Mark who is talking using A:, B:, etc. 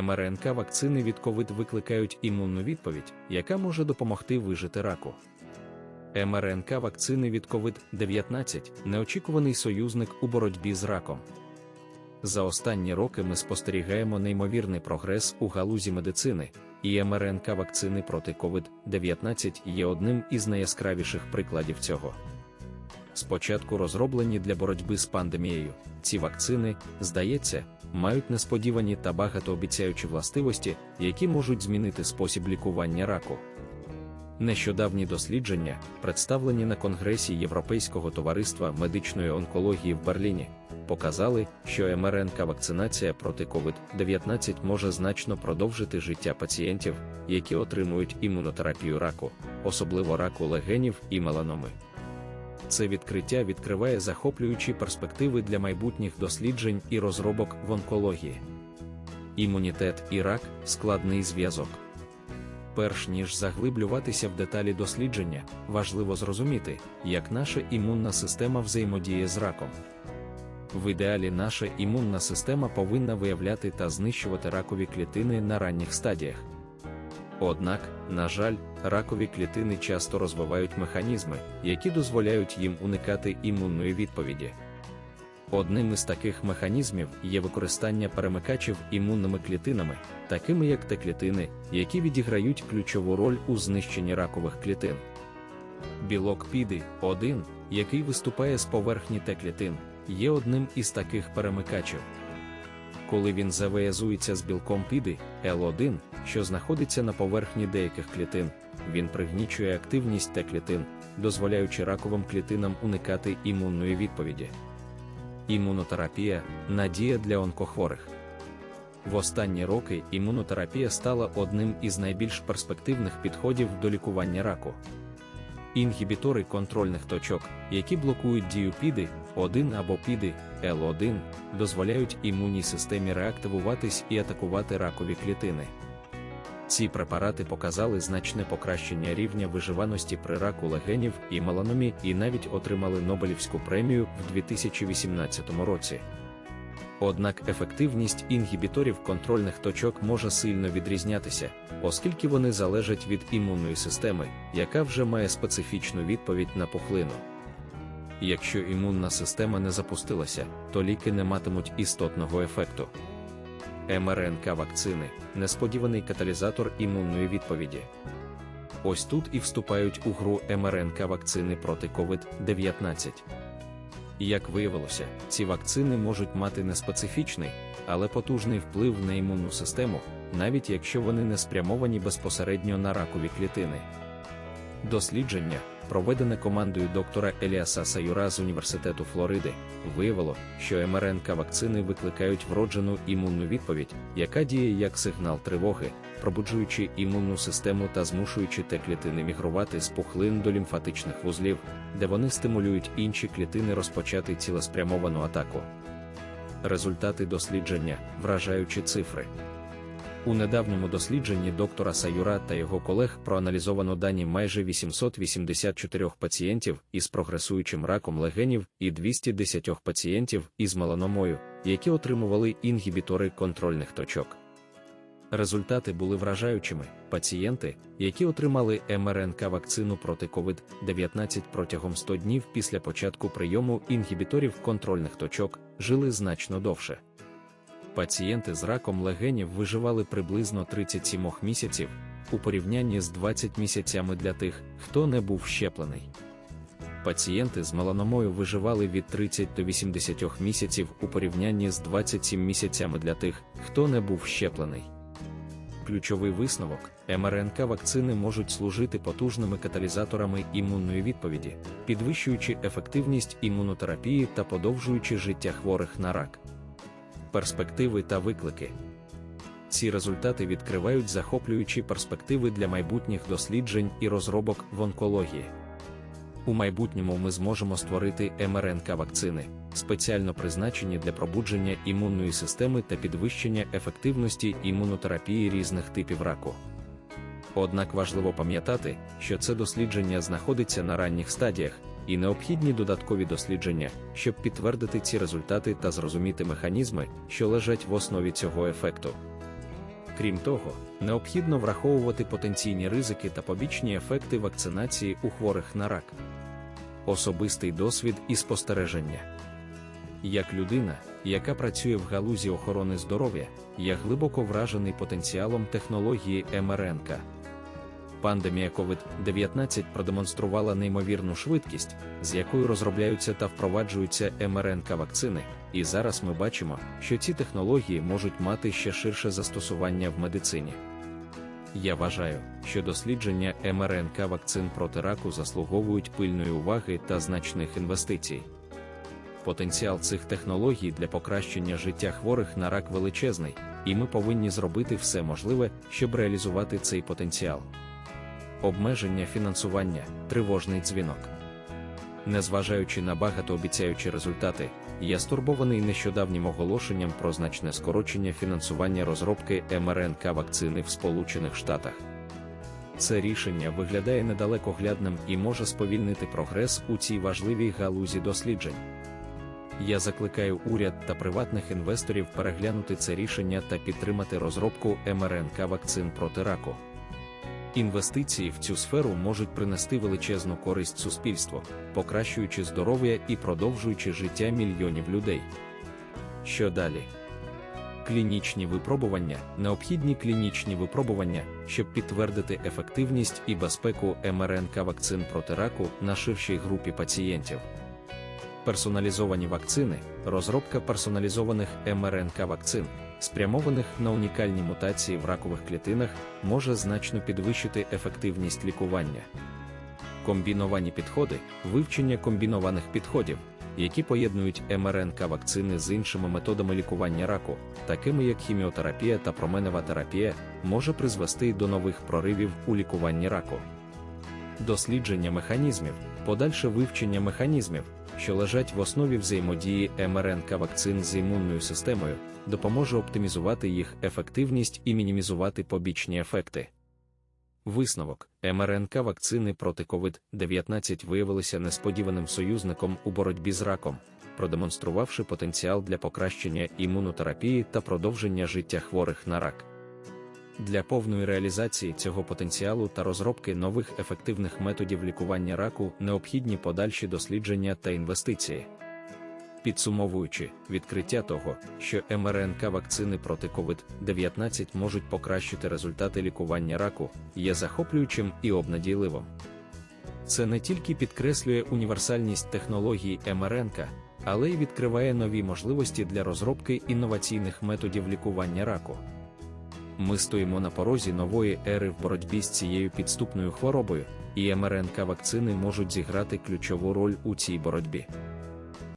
A: МРНК вакцини від ковид викликають імунну відповідь, яка може допомогти вижити раку. МРНК вакцини від COVID-19 неочікуваний союзник у боротьбі з раком. За останні роки ми спостерігаємо неймовірний прогрес у галузі медицини, і МРНК вакцини проти COVID-19 є одним із найяскравіших прикладів цього. Спочатку розроблені для боротьби з пандемією, ці вакцини, здається, мають несподівані та багатообіцяючі властивості, які можуть змінити спосіб лікування раку. Нещодавні дослідження, представлені на Конгресі Європейського товариства медичної онкології в Берліні, показали, що МРНК-вакцинація проти COVID-19 може значно продовжити життя пацієнтів, які отримують імунотерапію раку, особливо раку легенів і меланоми. Це відкриття відкриває захоплюючі перспективи для майбутніх досліджень і розробок в онкології. Імунітет і рак складний зв'язок. Перш ніж заглиблюватися в деталі дослідження, важливо зрозуміти, як наша імунна система взаємодіє з раком. В ідеалі наша імунна система повинна виявляти та знищувати ракові клітини на ранніх стадіях. Однак, на жаль, ракові клітини часто розвивають механізми, які дозволяють їм уникати імунної відповіді. Одним із таких механізмів є використання перемикачів імунними клітинами, такими як Т-клітини, які відіграють ключову роль у знищенні ракових клітин. Білок піди 1, який виступає з поверхні Т-клітин, є одним із таких перемикачів. Коли він завиязується з білком піди L1, що знаходиться на поверхні деяких клітин, він пригнічує активність Т-клітин, дозволяючи раковим клітинам уникати імунної відповіді. Імунотерапія надія для онкохворих. В останні роки імунотерапія стала одним із найбільш перспективних підходів до лікування раку. Інгібітори контрольних точок, які блокують дію піди 1 або піди L1, дозволяють імунній системі реактивуватись і атакувати ракові клітини. Ці препарати показали значне покращення рівня виживаності при раку легенів і меланомі і навіть отримали Нобелівську премію в 2018 році. Однак ефективність інгібіторів контрольних точок може сильно відрізнятися, оскільки вони залежать від імунної системи, яка вже має специфічну відповідь на пухлину. Якщо імунна система не запустилася, то ліки не матимуть істотного ефекту. МРНК вакцини несподіваний каталізатор імунної відповіді. Ось тут і вступають у гру МРНК вакцини проти COVID-19. Як виявилося, ці вакцини можуть мати неспецифічний, але потужний вплив на імунну систему, навіть якщо вони не спрямовані безпосередньо на ракові клітини. Дослідження, проведене командою доктора Еліаса Саюра з Університету Флориди, виявило, що МРНК вакцини викликають вроджену імунну відповідь, яка діє як сигнал тривоги, пробуджуючи імунну систему та змушуючи те клітини мігрувати з пухлин до лімфатичних вузлів, де вони стимулюють інші клітини розпочати цілеспрямовану атаку. Результати дослідження вражаючі цифри. У недавньому дослідженні доктора Саюра та його колег проаналізовано дані майже 884 пацієнтів із прогресуючим раком легенів і 210 пацієнтів із меланомою, які отримували інгібітори контрольних точок. Результати були вражаючими. Пацієнти, які отримали МРНК вакцину проти COVID-19 протягом 100 днів після початку прийому інгібіторів контрольних точок, жили значно довше. Пацієнти з раком легенів виживали приблизно 37 місяців у порівнянні з 20 місяцями для тих, хто не був щеплений. Пацієнти з меланомою виживали від 30 до 80 місяців у порівнянні з 27 місяцями для тих, хто не був щеплений. Ключовий висновок: МРНК вакцини можуть служити потужними каталізаторами імунної відповіді, підвищуючи ефективність імунотерапії та подовжуючи життя хворих на рак перспективи та виклики. Ці результати відкривають захоплюючі перспективи для майбутніх досліджень і розробок в онкології. У майбутньому ми зможемо створити МРНК вакцини, спеціально призначені для пробудження імунної системи та підвищення ефективності імунотерапії різних типів раку. Однак важливо пам'ятати, що це дослідження знаходиться на ранніх стадіях, і необхідні додаткові дослідження, щоб підтвердити ці результати та зрозуміти механізми, що лежать в основі цього ефекту. Крім того, необхідно враховувати потенційні ризики та побічні ефекти вакцинації у хворих на рак. Особистий досвід і спостереження. Як людина, яка працює в галузі охорони здоров'я, я глибоко вражений потенціалом технології МРНК. Пандемія COVID-19 продемонструвала неймовірну швидкість, з якою розробляються та впроваджуються МРНК вакцини, і зараз ми бачимо, що ці технології можуть мати ще ширше застосування в медицині. Я вважаю, що дослідження МРНК вакцин проти раку заслуговують пильної уваги та значних інвестицій. Потенціал цих технологій для покращення життя хворих на рак величезний, і ми повинні зробити все можливе, щоб реалізувати цей потенціал. Обмеження фінансування тривожний дзвінок. Незважаючи на багатообіцяючі результати, я стурбований нещодавнім оголошенням про значне скорочення фінансування розробки МРНК вакцини в Сполучених Штатах. Це рішення виглядає недалекоглядним і може сповільнити прогрес у цій важливій галузі досліджень. Я закликаю уряд та приватних інвесторів переглянути це рішення та підтримати розробку МРНК вакцин проти раку. Інвестиції в цю сферу можуть принести величезну користь суспільству, покращуючи здоров'я і продовжуючи життя мільйонів людей. Що далі? Клінічні випробування, необхідні клінічні випробування, щоб підтвердити ефективність і безпеку МРНК вакцин проти раку на ширшій групі пацієнтів. Персоналізовані вакцини, розробка персоналізованих МРНК вакцин, спрямованих на унікальні мутації в ракових клітинах, може значно підвищити ефективність лікування. Комбіновані підходи, вивчення комбінованих підходів, які поєднують МРНК вакцини з іншими методами лікування раку, такими як хіміотерапія та променева терапія, може призвести до нових проривів у лікуванні раку. Дослідження механізмів, подальше вивчення механізмів, що лежать в основі взаємодії МРНК вакцин з імунною системою, допоможе оптимізувати їх ефективність і мінімізувати побічні ефекти. Висновок МРНК вакцини проти COVID-19 виявилися несподіваним союзником у боротьбі з раком, продемонструвавши потенціал для покращення імунотерапії та продовження життя хворих на рак. Для повної реалізації цього потенціалу та розробки нових ефективних методів лікування раку необхідні подальші дослідження та інвестиції. Підсумовуючи, відкриття того, що МРНК вакцини проти COVID-19 можуть покращити результати лікування раку, є захоплюючим і обнадійливим. Це не тільки підкреслює універсальність технологій МРНК, але й відкриває нові можливості для розробки інноваційних методів лікування раку. Ми стоїмо на порозі нової ери в боротьбі з цією підступною хворобою, і МРНК вакцини можуть зіграти ключову роль у цій боротьбі.